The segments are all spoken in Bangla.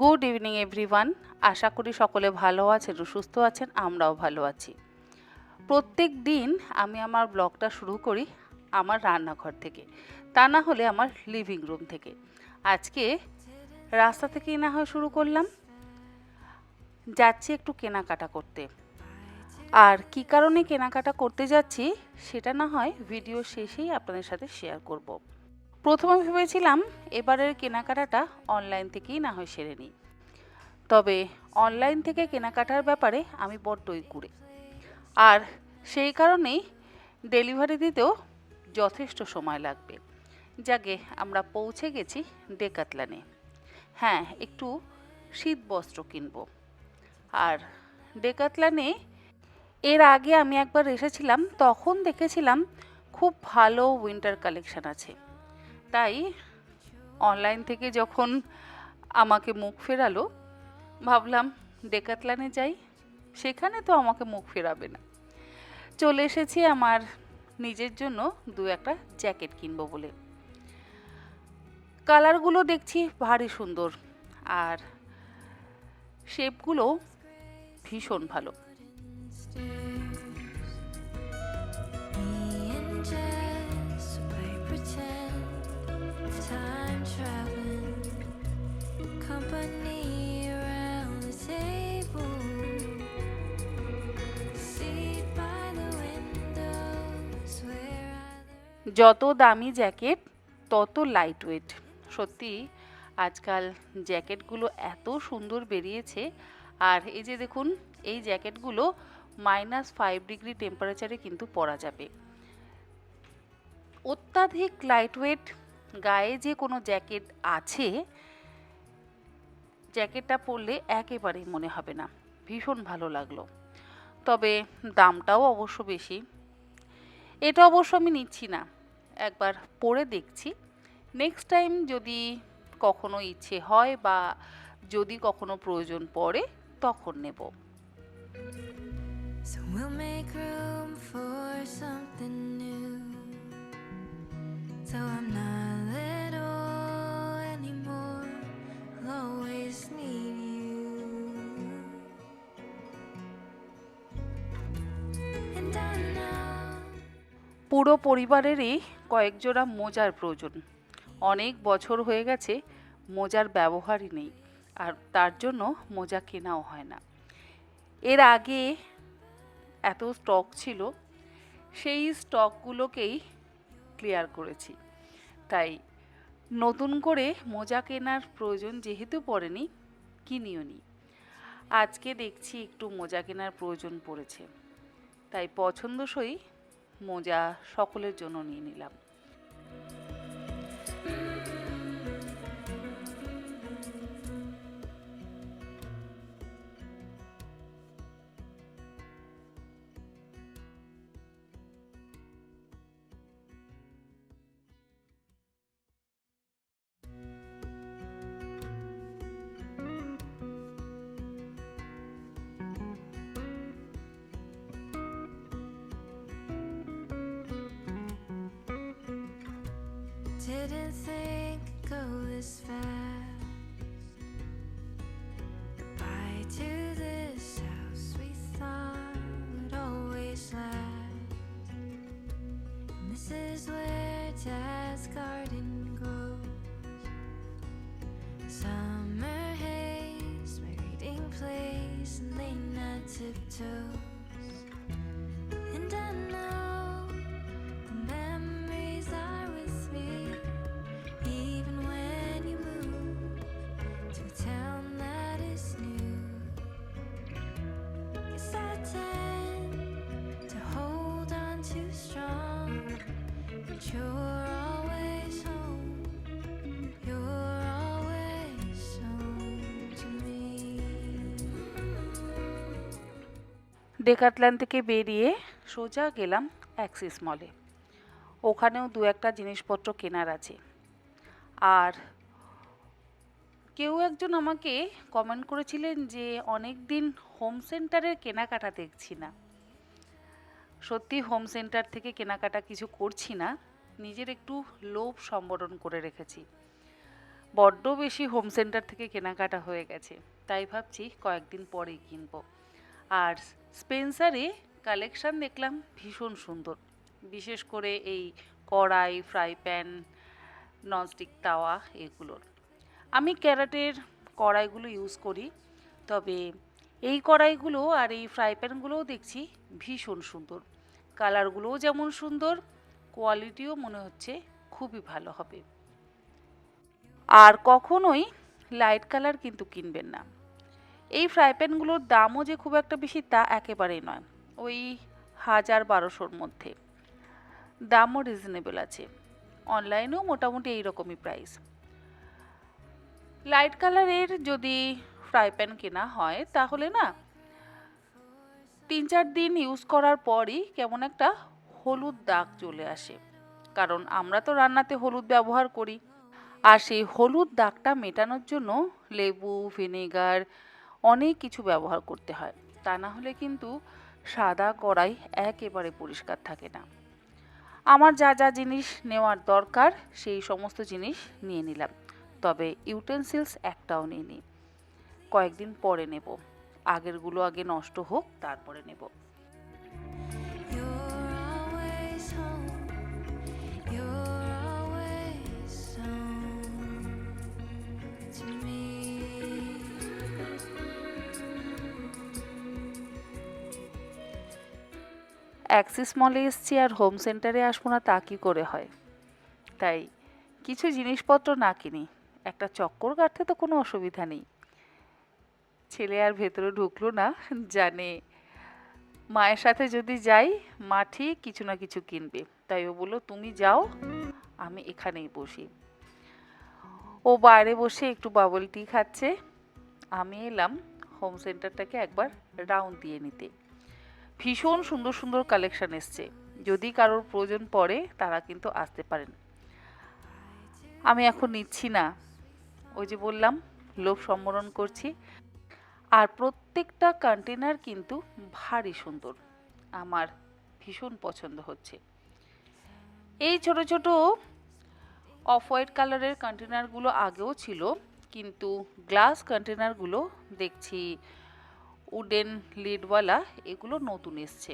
গুড ইভিনিং এভরিওয়ান আশা করি সকলে ভালো আছেন সুস্থ আছেন, আমরাও ভালো আছি। প্রত্যেক দিন আমি আমার ব্লগটা শুরু করি আমার রান্নাঘর থেকে। তা না হলে আমার লিভিং রুম থেকে। আজকে রাস্তা থেকেই না হয় শুরু করলাম। যাচ্ছি একটু কেনাকাটা করতে। আর কি কারণে কেনাকাটা করতে যাচ্ছি, সেটা না হয় ভিডিও শেষেই আপনাদের সাথে শেয়ার করব। প্রথমে ভেবেছিলাম এবারের কেনাকাটাটা অনলাইন থেকেই না হয় সেরে নিই। তবে অনলাইন থেকে কেনাকাটার ব্যাপারে আমি বড্ডই কুড়ে। আর সেই কারণেই ডেলিভারি দিতেও যথেষ্ট সময় লাগবে। যাকে আমরা পৌঁছে গেছি ডেকাতলানে হ্যাঁ একটু শীত বস্ত্র কিনবো। আর ডেকাতলানে এর আগে আমি একবার এসেছিলাম, তখন দেখেছিলাম খুব ভালো উইন্টার কালেকশন আছে। তাই অনলাইন থেকে যখন আমাকে মুখ ফেরালো, ভাবলাম ডেকাতলানে যাই। সেখানে তো আমাকে মুখ ফেরাবে না। চলে এসেছি আমার নিজের জন্য দু একটা জ্যাকেট কিনবো বলে। কালারগুলো দেখছি ভারী সুন্দর, আর শেপগুলো ভীষণ ভালো। যত দামি জ্যাকেট, তত লাইট ওয়েট সত্যি, আজকাল জ্যাকেটগুলো এত সুন্দর বেরিয়েছে। আর এই যে দেখুন, এই জ্যাকেটগুলো মাইনাস ফাইভ ডিগ্রি টেম্পারেচারে কিন্তু পরা যাবে। অত্যাধিক লাইট ওয়েট গায়ে যে কোনো জ্যাকেট আছে, জ্যাকেটটা পরলে একেবারেই মনে হবে না। ভীষণ ভালো লাগল। তবে দামটাও অবশ্য বেশি। এটা অবশ্য আমি নিচ্ছি না। একবার পড়ে দেখছি। নেক্সট টাইম যদি কখনো ইচ্ছে হয় বা যদি কখনো প্রয়োজন পড়ে, তখন নেব। পুরো পরিবারেরই কয়েক জোড়া মোজার প্রয়োজন। অনেক বছর হয়ে গেছে মোজার ব্যবহারই নেই, আর তার জন্য মোজা কেনাও হয় না। এর আগে এত স্টক ছিল, সেই স্টকগুলোকেই ক্লিয়ার করেছি। তাই নতুন করে মোজা কেনার প্রয়োজন যেহেতু পড়েনি, কিনিও নি। আজকে দেখছি একটু মোজা কেনার প্রয়োজন পড়েছে। তাই পছন্দসই মোজা সকলের জন্য নিয়ে নিলাম। Didn't think it'd go this fast. Goodbye to this house we thought would always last. And this is where Dad's garden grows. Summer haze, my reading place, and late night tiptoes. ডেকাতলান থেকে বেরিয়ে সোজা গেলাম অ্যাক্সিস মলে। ওখানেও দু একটা জিনিসপত্র কেনার আছে। আর কেউ একজন আমাকে কমেন্ট করেছিলেন যে অনেক দিন হোম সেন্টারের কেনাকাটা দেখছি না। সত্যি হোম সেন্টার থেকে কেনাকাটা কিছু করছি না, নিজের একটু লোভ সম্বরণ করে রেখেছি। বড্ড বেশি হোম সেন্টার থেকে কেনাকাটা হয়ে গেছে, তাই ভাবছি কয়েকদিন পরেই কিনবো। আর স্পেন্সারে কালেকশান দেখলাম ভীষণ সুন্দর। বিশেষ করে এই কড়াই ফ্রাই প্যান ননস্টিক তাওয়া এগুলোর। আমি ক্যারাটের কড়াইগুলো ইউজ করি, তবে এই কড়াইগুলো আর এই ফ্রাই প্যানগুলোও দেখছি ভীষণ সুন্দর। কালারগুলোও যেমন সুন্দর কোয়ালিটিও মনে হচ্ছে খুবই ভালো হবে। আর কখনোই লাইট কালার কিন্তু কিনবেন না। এই ফ্রাই প্যানগুলোর দামও যে খুব একটা বেশি তা একেবারেই নয়, ওই হাজার বারোশোর মধ্যে। দামও রিজনেবল আছে। অনলাইনেও মোটামুটি এই রকমই প্রাইস লাইট কালারের যদি ফ্রাই প্যান কেনা হয়, তাহলে না তিন চার দিন ইউজ করার পরই কেমন একটা হলুদ দাগ চলে আসে। কারণ আমরা তো রান্নাতে হলুদ ব্যবহার করি। আর সেই হলুদ দাগটা মেটানোর জন্য লেবু, ভিনেগার অনেক কিছু ব্যবহার করতে হয়। তা না হলে কিন্তু সাদা কড়াই একেবারে পরিষ্কার থাকে না। আমার যা যা জিনিস নেওয়ার দরকার, সেই সমস্ত জিনিস নিয়ে নিলাম। তবে ইউটেন্সিলস একটাও নিয়ে নিই কয়েকদিন পরে নেব। আগেরগুলো আগে নষ্ট হোক, তারপরে নেব। অ্যাক্সিস মলে এসছি আর হোম সেন্টারে আসব না তা কী করে হয়? তাই কিছু জিনিসপত্র না কিনি, একটা চক্কর কাটতে তো কোনো অসুবিধা নেই। ছেলে আর ভেতরে ঢুকলো না, জানে মায়ের সাথে যদি যাই, মা ঠিক কিছু না কিছু কিনবে। তাই ও বলল, তুমি যাও, আমি এখানেই বসি। ও বাইরে বসে একটু বাবল টি খাচ্ছে। আমি এলাম হোম সেন্টারটাকে একবার রাউন্ড দিয়ে নিতে। ভীষণ সুন্দর সুন্দর কালেকশন এসছে। যদি কারোর প্রয়োজন পড়ে, তারা কিন্তু আসতে পারেন। আমি এখন নিচ্ছি না। ওই যে বললাম, লোভ সম্বরণ করছি। আর প্রত্যেকটা কন্টেনার কিন্তু ভারী সুন্দর। আমার ভীষণ পছন্দ হচ্ছে। এই ছোট ছোট অফ হোয়াইট কালারের কন্টেনারগুলো আগেও ছিল, কিন্তু গ্লাস কন্টেনারগুলো দেখছি উডেন লিডওয়ালা এগুলো নতুন এসছে।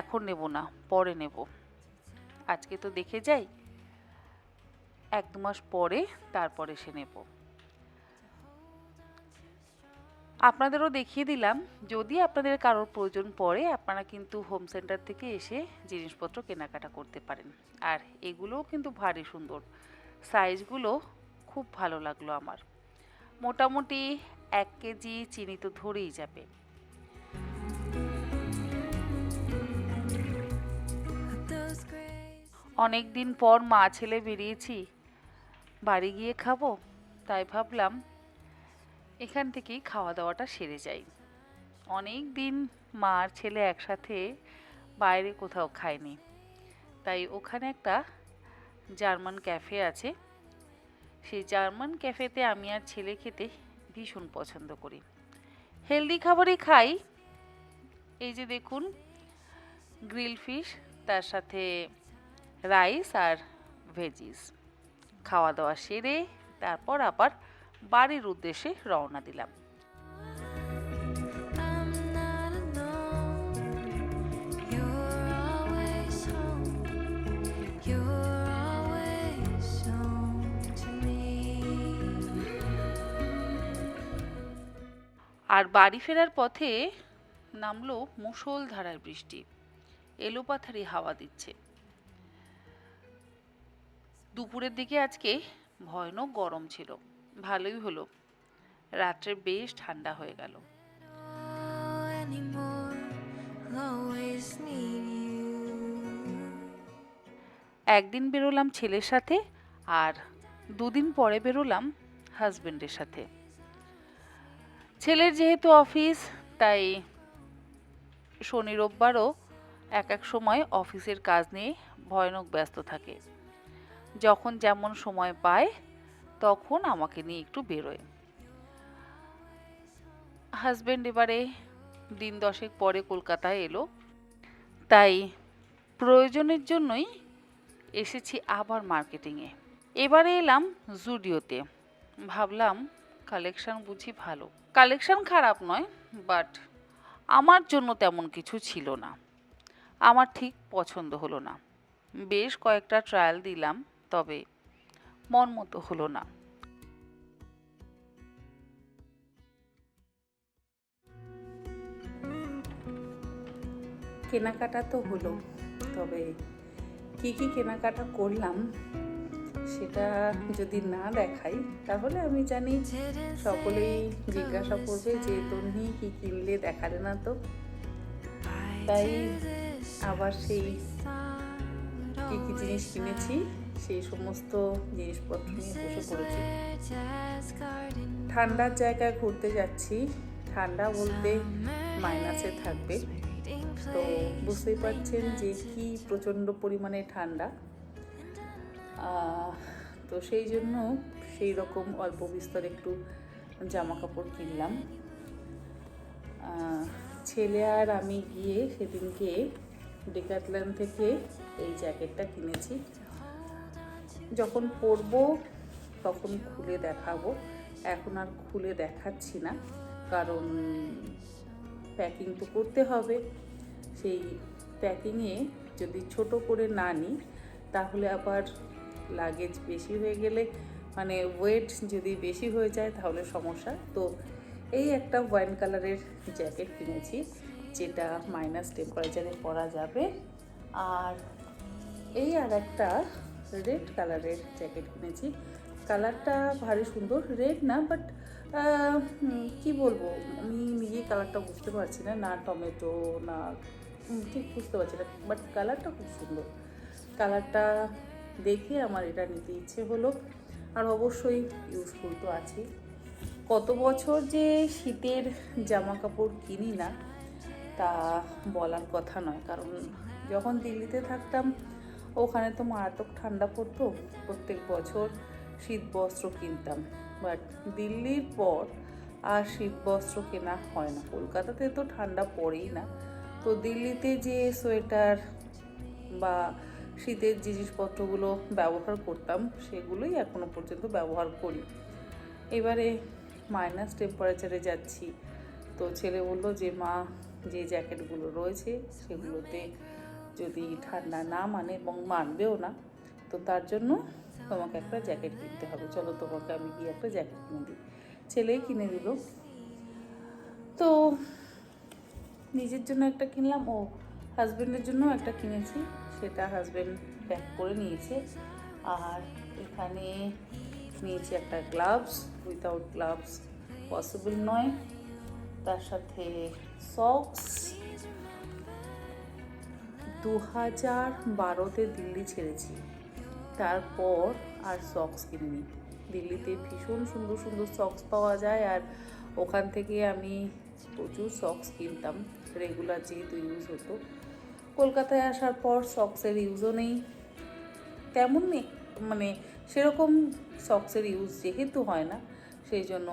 এখন নেব না, পরে নেব। আজকে তো দেখে যাই, এক দু মাস পরে তারপরে সে নেব। আপনাদেরও দেখিয়ে দিলাম, যদি আপনাদের কারোর প্রয়োজন পড়ে, আপনারা কিন্তু হোম সেন্টার থেকে এসে জিনিসপত্র কেনাকাটা করতে পারেন। আর এগুলোও কিন্তু ভারী সুন্দর। সাইজগুলো খুব ভালো লাগল আমার। মোটামুটি এক কেজি চিনি তো ধরেই যাবে। অনেক দিন পর মা ছেলে বেরিয়েছি, বাড়ি গিয়ে খাব, তাই ভাবলাম এখান থেকেই খাওয়া দাওয়াটা সেরে যাই। অনেক দিন মা আর ছেলে একসাথে বাইরে কোথাও খায়নি তাই ওখানে একটা জার্মান ক্যাফে আছে। সেই জার্মান ক্যাফেতে আমি আর ছেলে খেতে ভীষণ পছন্দ করি। হেলদি খাবারই খাই। এই যে দেখুন গ্রিল ফিশ তার সাথে রাইস আর ভেজিস খাওয়া দাওয়া সেরে তারপর আবার বাড়ির উদ্দেশ্যে রওনা দিলাম। আর বাড়ি ফেরার পথে নামলো মুষলধারার বৃষ্টি। এলোপাথারি হাওয়া দিচ্ছে। দুপুরের দিকে আজকে ভয়ানক গরম ছিল। ভালোই হলো। রাত্রে বেশ ঠান্ডা হয়ে গেল. একদিন বেরোলাম ছেলের সাথে আর দুদিন পরে বেরোলাম হাজবেন্ডের সাথে। ছেলের যেহেতু অফিস, তাই শনি রোববারও এক এক সময় অফিসের কাজ নিয়ে ভয়ানক ব্যস্ত থাকে। যখন যেমন সময় পায়, তখন আমাকে নিয়ে একটু বেরোয়। হাজব্যান্ড এবারে দিন দশেক পরে কলকাতায় এলো। তাই প্রয়োজনের জন্যই এসেছি আবার মার্কেটিংয়ে। এবারে এলাম জুডিওতে। ভাবলাম কালেকশন বুঝি ভালো। কালেকশন খারাপ নয় বাট আমার জন্য তেমন কিছু ছিল না। আমার ঠিক পছন্দ হলো না। বেশ কয়েকটা ট্রায়াল দিলাম, তবে মন মতো হলো না। কেনাকাটা তো হলো, তবে কি কি কেনাকাটা করলাম সেটা যদি না দেখাই, তাহলে আমি জানি সকলেই জিজ্ঞাসা করবে যে, তুমি কি কিনলে? দেখালে না তো। তাই আবার সেই কি কি জিনিস কিনেছি, সেই সমস্ত জিনিসপত্র নিয়ে বসে পড়েছি। ঠান্ডার জায়গায় ঘুরতে যাচ্ছি। ঠান্ডা বলতে মাইনাসে থাকবে। তো বুঝতেই পারছেন যে, কি প্রচণ্ড পরিমাণে ঠান্ডা। তো সেই জন্য সেই রকম অল্প বিস্তর একটু জামা কাপড় কিনলাম ছেলে আর আমি গিয়ে সেদিনকে ডেকাতলান থেকে এই জ্যাকেটটা কিনেছি। যখন পরবো তখন খুলে দেখাবো। এখন আর খুলে দেখাচ্ছি না, কারণ প্যাকিং তো করতে হবে। সেই প্যাকিংয়ে যদি ছোট করে না নিই, তাহলে আবার লাগেজ বেশি হয়ে গেলে মানে ওয়েট যদি বেশি হয়ে যায় তাহলে সমস্যা। তো এই একটা ওয়াইন কালারের জ্যাকেট কিনেছি, যেটা মাইনাস টেম্পারেচারে পরা যাবে। আর এই আর একটা রেড কালারের জ্যাকেট কিনেছি। কালারটা ভারী সুন্দর রেড না বাট কি বলব? আমি নিজেই কালারটা বুঝতে পারছি না না টমেটো, না ঠিক বুঝতে পারছি না বাট কালারটা খুব সুন্দর। কালারটা দেখে আমার এটা নিতে ইচ্ছে হলো। আর অবশ্যই ইউজফুল তো আছেই। কত বছর যে শীতের জামা কাপড় কিনি না, তা বলার কথা নয়। কারণ যখন দিল্লিতে থাকতাম, ওখানে তো মারাত্মক ঠান্ডা পড়তো। প্রত্যেক বছর শীত বস্ত্র কিনতাম। বাট দিল্লির পর আর শীত বস্ত্র কেনা হয় না। কলকাতাতে তো ঠান্ডা পড়েই না। তো দিল্লিতে যে সোয়েটার বা শীতের জিনিসপত্রগুলো ব্যবহার করতাম, সেগুলোই এখনও পর্যন্ত ব্যবহার করি। এবারে মাইনাস টেম্পারেচারে যাচ্ছি। তো ছেলে বলল যে, মা, যে জ্যাকেটগুলো রয়েছে, সেগুলোতে যদি ঠান্ডা না মানে এবং মানবেও না, তো তার জন্য তোমাকে একটা জ্যাকেট কিনতে হবে। চলো তোমাকে আমি গিয়ে একটা জ্যাকেট কিনে দিই। ছেলেই কিনে দিল। তো নিজের জন্য একটা কিনলাম, ও হাজব্যান্ডের জন্য একটা কিনেছি। সেটা হাজব্যান্ড প্যাক করে নিয়েছে। আর এখানে নিয়েছি একটা গ্লাভস উইথাউট গ্লাভস পসিবল নয়। তার সাথে সক্স দু হাজার বারোতে দিল্লি ছেড়েছি। তারপর আর সক্স কিনিনি। দিল্লিতে ভীষণ সুন্দর সুন্দর সক্স পাওয়া যায় আর ওখান থেকে আমি প্রচুর সক্স কিনতাম। রেগুলার যেহেতু ইউজ হতো। কলকাতায় আসার পর সক্সের ইউজও নেই। তেমন মানে সেরকম সক্সের ইউজ যেহেতু হয় না, সেই জন্য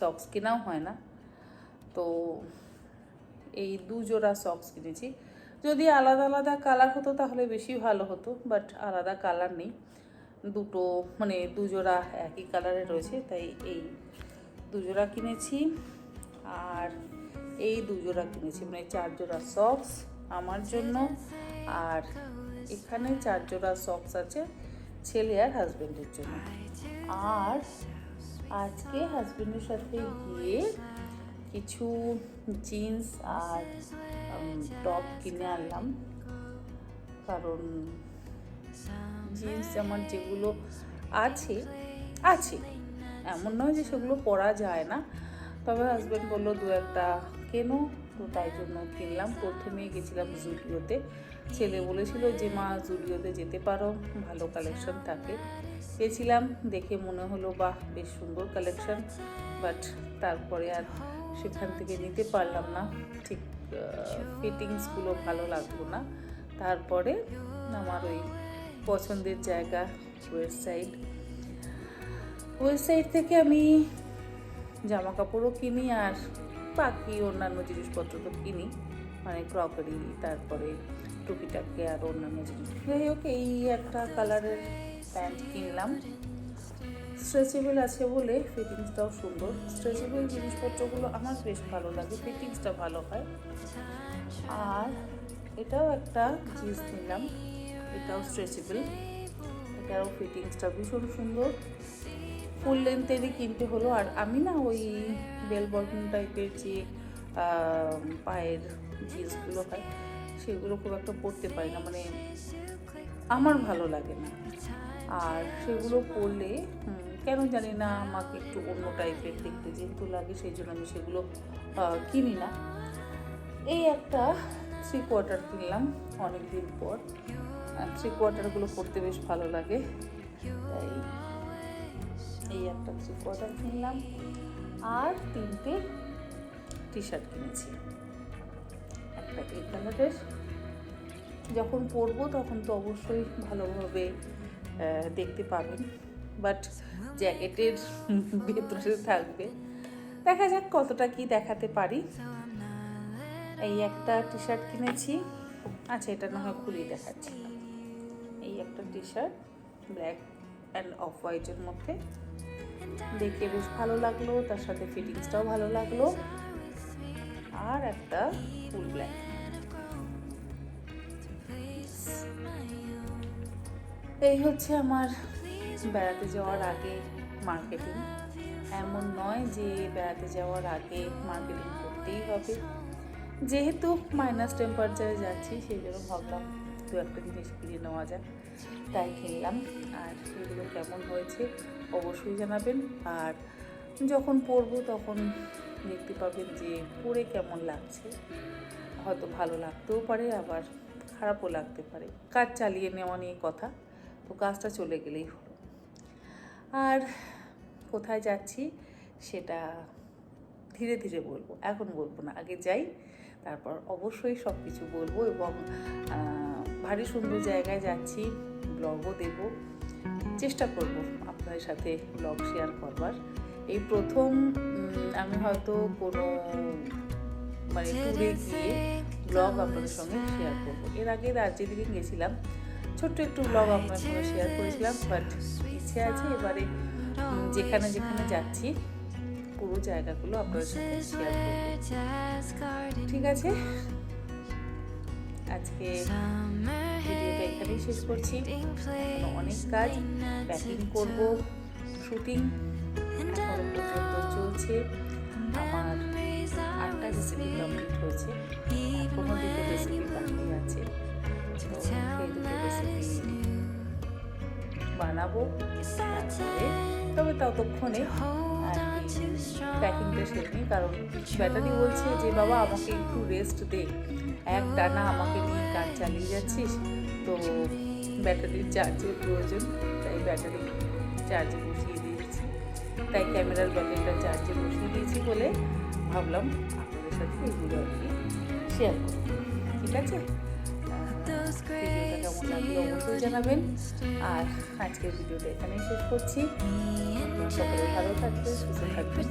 সক্স কেনাও হয় না। তো এই দু জোড়া সক্স কিনেছি। যদি আলাদা আলাদা কালার হতো তাহলে বেশি ভালো হতো বাট আলাদা কালার নেই। দুটো মানে দুজোড়া একই কালারে রয়েছে, তাই এই দুজোড়া কিনেছি। আর এই দুজোড়া কিনেছি মানে চার জোড়া সক্স আমার জন্য। আর এখানে চার জোড়া সক্স আছে ছেলে আর হাজব্যান্ডের জন্য। আর আজকে হাজব্যান্ডের সাথে গিয়ে কিছু জিন্স আর টপ কিনে আনলাম। কারণ জিন্স আমার যেগুলো আছে আছে। এমন নয় যে সেগুলো পরা যায় না। তবে হাজব্যান্ড বলল, দু একটা কেনো? তো তাই জন্য কিনলাম। প্রথমে গেছিলাম জুডিওতে। ছেলে বলেছিল যে, মা, জুডিওতে যেতে পারো, ভালো কালেকশন থাকে। গেছিলাম, দেখে মনে হলো, বাহ, বেশ সুন্দর কালেকশন বাট তারপরে আর সেখান থেকে নিতে পারলাম না। ঠিক ফিটিংসগুলো ভালো লাগল না। তারপরে আমার ওই পছন্দের জায়গা ওয়েবসাইট ওয়েবসাইট থেকে আমি জামা কাপড়ও কিনি আর বাকি অন্যান্য জিনিসপত্র তো কিনি মানে ক্রকারি তারপরে টুকিটাকি আর অন্যান্য জিনিস। যাই হোক, এই একটা কালারের প্যান্ট কিনলাম। স্ট্রেচেবল আছে বলে ফিটিংসটাও সুন্দর। স্ট্রেচেবল জিনিসপত্রগুলো আমার বেশ ভালো লাগে ফিটিংসটা ভালো হয়। আর এটাও একটা জিন্স নিলাম এটাও স্ট্রেচেবল এটারও ফিটিংসটা ভীষণ সুন্দর। ফুল লেন্থেরই কিনতে হলো। আর আমি না ওই বেল বটন টাইপের যে পায়ের জিন্সগুলো হয়, সেগুলো খুব একটা পরতে পারি না। মানে আমার ভালো লাগে না। আর সেগুলো পরলে কেন জানি না আমাকে একটু অন্য টাইপের দেখতে যেহেতু লাগে, সেই জন্য আমি সেগুলো কিনি না। এই একটা থ্রি কোয়ার্টার কিনলাম অনেক দিন পর থ্রি কোয়ার্টারগুলো পরতে বেশ ভালো লাগে। তাই এই একটা থ্রি কোয়ার্টার কিনলাম। আর তিনটে টি শার্ট কিনেছি। একটা এই কালারের যখন পরবো তখন তো অবশ্যই ভালোভাবে দেখতে পাবেন। বাট জ্যাকেটের ভেতরে থাকবে। দেখা যাক কতটা কি দেখাতে পারি। এই একটা টি শার্ট কিনেছি। আচ্ছা এটা না হয় খুলেই দেখাচ্ছি। এই একটা T shirt black and off হোয়াইটের মধ্যে। দেখে বেশ ভালো লাগল, তার সাথে ফিটিংসটাও ভালো লাগল। আর একটা ফুল ব্ল্যাক। এই হচ্ছে আমার বেড়াতে যাওয়ার আগে মার্কেটিং এমন নয় যে বেড়াতে যাওয়ার আগে মার্কেটিং করতেই হবে। যেহেতু মাইনাস টেম্পারেচারে যাচ্ছি সেই জন্য ভাবলাম দু একটা জিনিস কিনে নেওয়া যাক। তাই কিনলাম। আর সেগুলো কেমন হয়েছে? অবশ্যই জানাবেন। আর যখন পরবো তখন দেখতে পাবেন যে পরে কেমন লাগছে। হয়তো ভালো লাগতেও পারে, আবার খারাপও লাগতে পারে। কাজ চালিয়ে নেওয়া নিয়ে কথা, তো কাজটা চলে গেলেই হলো। আর কোথায় যাচ্ছি সেটা ধীরে ধীরে বলব, এখন বলব না, আগে যাই, তারপর অবশ্যই সব কিছু বলব এবং ভারী সুন্দর জায়গায় যাচ্ছি ব্লগও দেব। চেষ্টা করব আপনাদের সাথে ব্লগ শেয়ার করবার। এই প্রথম আমি হয়তো কোনো মানে ট্যুরে গিয়ে ব্লগ আপনাদের সঙ্গে শেয়ার করব। এর আগে দার্জিলিং গেছিলাম ছোট্ট একটু ব্লগ আপনার সঙ্গে শেয়ার করেছিলাম বাট ইচ্ছে আছে এবারে যেখানে যেখানে যাচ্ছি পুরো জায়গাগুলো আপনাদের সাথে শেয়ার করব। ঠিক আছে? আজকে এখানেই শেষ করছি। অনেক কাজ প্যাকিং করব শুটিং পর্যন্ত চলছে। আমার আটটা রেসিপি কমপ্লিট হয়েছে। এখনও দুটো রেসিপি বাকি আছে। তো সেই দুটো রেসিপি বানাবো তবে ততক্ষণে প্যাকিংটা সেরে নিই কারণ ব্যাটারি বলছে যে বাবা আমাকে একটু রেস্ট দে। এক টানা আমাকে নিয়ে কাজ চালিয়ে যাচ্ছিস তো ব্যাটারির চার্জের প্রয়োজন তাই ব্যাটারি চার্জে বসিয়ে দিয়েছি। তাই ক্যামেরার ব্যাটারিটা চার্জে বসিয়ে দিয়েছি বলে ভাবলাম আপনাদের সাথে এগুলো আর কি শেয়ার করব। ঠিক আছে? কেমন জানাবেন। আর আজকের ভিডিওটা এখানেই শেষ করছি। সকলে ভালো থাকবে সুস্থ থাকবেন।